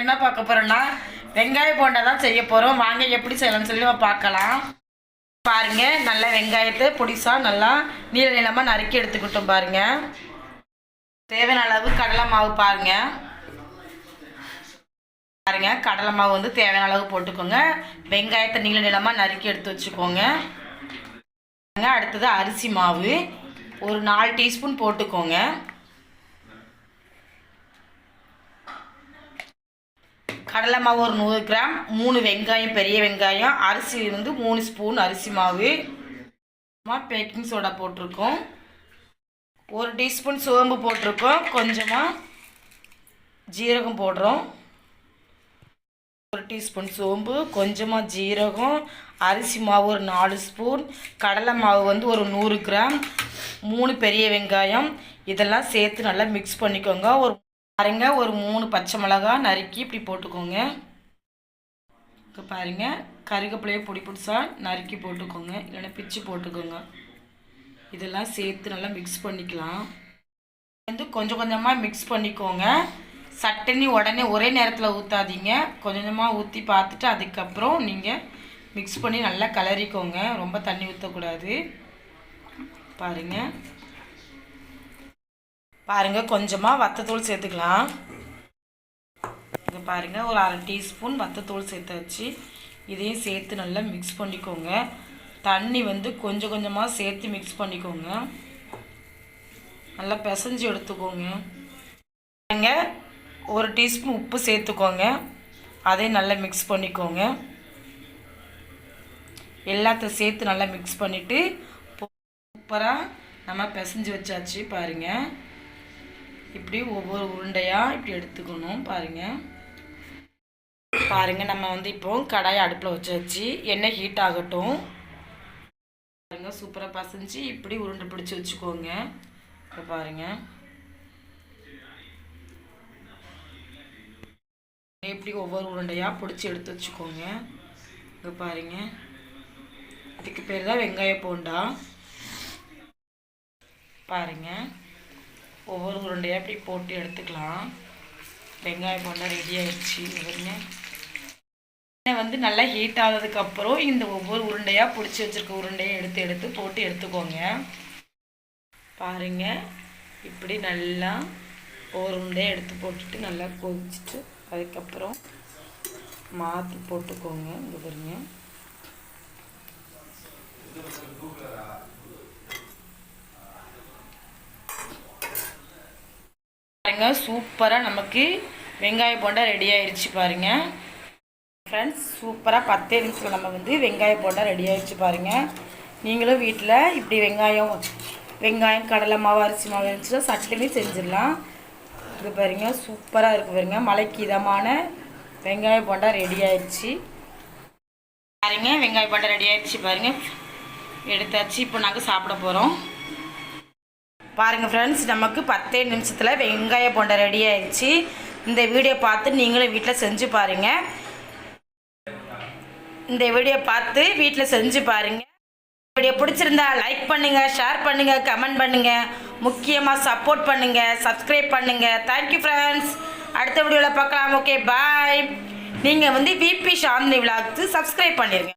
என்ன பார்க்க போகிறோன்னா வெங்காய போண்டா தான் செய்ய போகிறோம் வாங்க எப்படி செய்யலாம்னு சொல்லி நம்ம பார்க்கலாம். பாருங்கள் நல்லா வெங்காயத்தை பொடிசாக நல்லா நீள நீளமாக நறுக்கி எடுத்துக்கிட்டோம் பாருங்கள் தேவையான அளவு கடலை மாவு பாருங்க. பாருங்கள் கடலை மாவு வந்து தேவையான அளவு போட்டுக்கோங்க. வெங்காயத்தை நீள நீளமாக நறுக்கி எடுத்து வச்சுக்கோங்க. அடுத்தது அரிசி மாவு. ஒரு நாலு டீஸ்பூன் போட்டுக்கோங்க. கடலை மாவு ஒரு நூறு கிராம் மூணு வெங்காயம் பெரிய வெங்காயம் அரிசி வந்து மூணு ஸ்பூன் அரிசி மாவு. பேக்கிங் சோடா போட்டிருக்கோம். ஒரு டீஸ்பூன் சோம்பு போட்டிருக்கோம். கொஞ்சமாக ஜீரகம் போடுறோம். ஒரு டீஸ்பூன் சோம்பு கொஞ்சமாக ஜீரகம் அரிசி மாவு ஒரு நாலு ஸ்பூன் கடலை மாவு வந்து ஒரு நூறு கிராம் மூணு பெரிய வெங்காயம். இதெல்லாம் சேர்த்து நல்லா மிக்ஸ் பண்ணிக்கோங்க. ஒரு பாருங்க ஒரு மூணு பச்சை மிளகா நறுக்கி இப்படி போட்டுக்கோங்க. இப்போ பாருங்க கருகப்பிலையை பொடி பிடிச்சா நறுக்கி போட்டுக்கோங்க. இல்லைன்னா பிச்சு போட்டுக்கோங்க. இதெல்லாம் சேர்த்து நல்லா மிக்ஸ் பண்ணிக்கலாம். வந்து கொஞ்சம் கொஞ்சமாக மிக்ஸ் பண்ணிக்கோங்க. சட்டனி உடனே ஒரே நேரத்தில் ஊற்றாதீங்க கொஞ்சம் கொஞ்சமாக ஊற்றி பார்த்துட்டு அதுக்கப்புறம் நீங்கள் மிக்ஸ் பண்ணி நல்லா கலரிக்கோங்க. ரொம்ப தண்ணி ஊற்றக்கூடாது பாருங்கள் பாருங்கள் கொஞ்சமாக வத்தத்தூள் சேர்த்துக்கலாம். இங்கே பாருங்கள் ஒரு அரை டீஸ்பூன் வத்தத்தூள் சேர்த்தாச்சு. இதையும் சேர்த்து நல்லா மிக்ஸ் பண்ணிக்கோங்க. தண்ணி வந்து கொஞ்சம் கொஞ்சமாக சேர்த்து மிக்ஸ் பண்ணிக்கோங்க. நல்லா பிசைஞ்சு எடுத்துக்கோங்க. பாருங்க ஒரு டீஸ்பூன் உப்பு சேர்த்துக்கோங்க. அதையும் நல்லா மிக்ஸ் பண்ணிக்கோங்க. எல்லாத்தையும் சேர்த்து நல்லா மிக்ஸ் பண்ணிவிட்டு சூப்பராக நம்ம பிசைஞ்சு வச்சாச்சு பாருங்கள் இப்படி ஒவ்வொரு உருண்டையாக இப்படி எடுத்துக்கணும் பாருங்கள் பாருங்கள் நம்ம வந்து இப்போ கடாயை அடுப்பில் வச்சாச்சு எண்ணெய் ஹீட் ஆகட்டும். பாருங்கள் சூப்பராக பசைஞ்சு இப்படி உருண்டை பிடிச்சி வச்சுக்கோங்க. இப்போ பாருங்கள் இப்படி ஒவ்வொரு உருண்டையாக பிடிச்சி எடுத்து வச்சுக்கோங்க. இங்கே பாருங்க. இதுக்கு பேர் தான் வெங்காய போண்டா. பாருங்கள் ஒவ்வொரு உருண்டையாக இப்படி போட்டு எடுத்துக்கலாம். வெங்காயம் போண்டா ரெடி ஆயிடுச்சு. பாருங்க. எண்ணெய் வந்து நல்லா ஹீட் ஆனதுக்கப்புறம் இந்த ஒவ்வொரு உருண்டையாக பிடிச்சி வச்சுருக்க உருண்டையை எடுத்து எடுத்து போட்டு எடுத்துக்கோங்க. பாருங்கள் இப்படி நல்லா ஒவ்வொரு உருண்டையாக எடுத்து போட்டுட்டு நல்லா கொதிச்சுட்டு அதுக்கப்புறம் மாற்றி போட்டுக்கோங்க. இங்கே பாருங்கள் பாருங்க சூப்பராக நமக்கு வெங்காய போண்டா ரெடி ஆயிடுச்சு பாருங்க. ஃப்ரெண்ட்ஸ் சூப்பராக பத்தே நிமிஷத்தில் நம்ம வந்து வெங்காய போண்டா ரெடி ஆயிடுச்சு பாருங்க. நீங்களும் வீட்டில் இப்படி வெங்காயம் வெங்காயம் கடலை மாவு அரிசி மாவு இருந்துச்சுன்னா சட்டுன்னு செஞ்சிடலாம். இது பாருங்க சூப்பராக இருக்குது பாருங்க. மலைக்கு இதமான வெங்காய போண்டா ரெடி ஆயிடுச்சு பாருங்க வெங்காய போண்டா ரெடி ஆயிடுச்சு பாருங்க. எடுத்தாச்சு இப்போ நாங்கள் சாப்பிட போகிறோம் பாருங்கள் ஃப்ரெண்ட்ஸ் நமக்கு பத்தே நிமிஷத்தில் வெங்காய போண்டை ரெடி ஆயிடுச்சு. இந்த வீடியோ பார்த்து நீங்களும் வீட்டில் செஞ்சு பாருங்கள் இந்த வீடியோ பார்த்து வீட்டில் செஞ்சு பாருங்கள் வீடியோ பிடிச்சிருந்தா லைக் பண்ணுங்கள் ஷேர் பண்ணுங்கள் கமெண்ட் பண்ணுங்கள் முக்கியமாக சப்போர்ட் பண்ணுங்கள் சப்ஸ்கிரைப் பண்ணுங்கள் தேங்க்யூ ஃப்ரெண்ட்ஸ் அடுத்த வீடியோவில் பார்க்கலாம். ஓகே பாய் நீங்கள் வந்து விபி சாந்தினி விழாக்கு சப்ஸ்கிரைப் பண்ணிடுங்க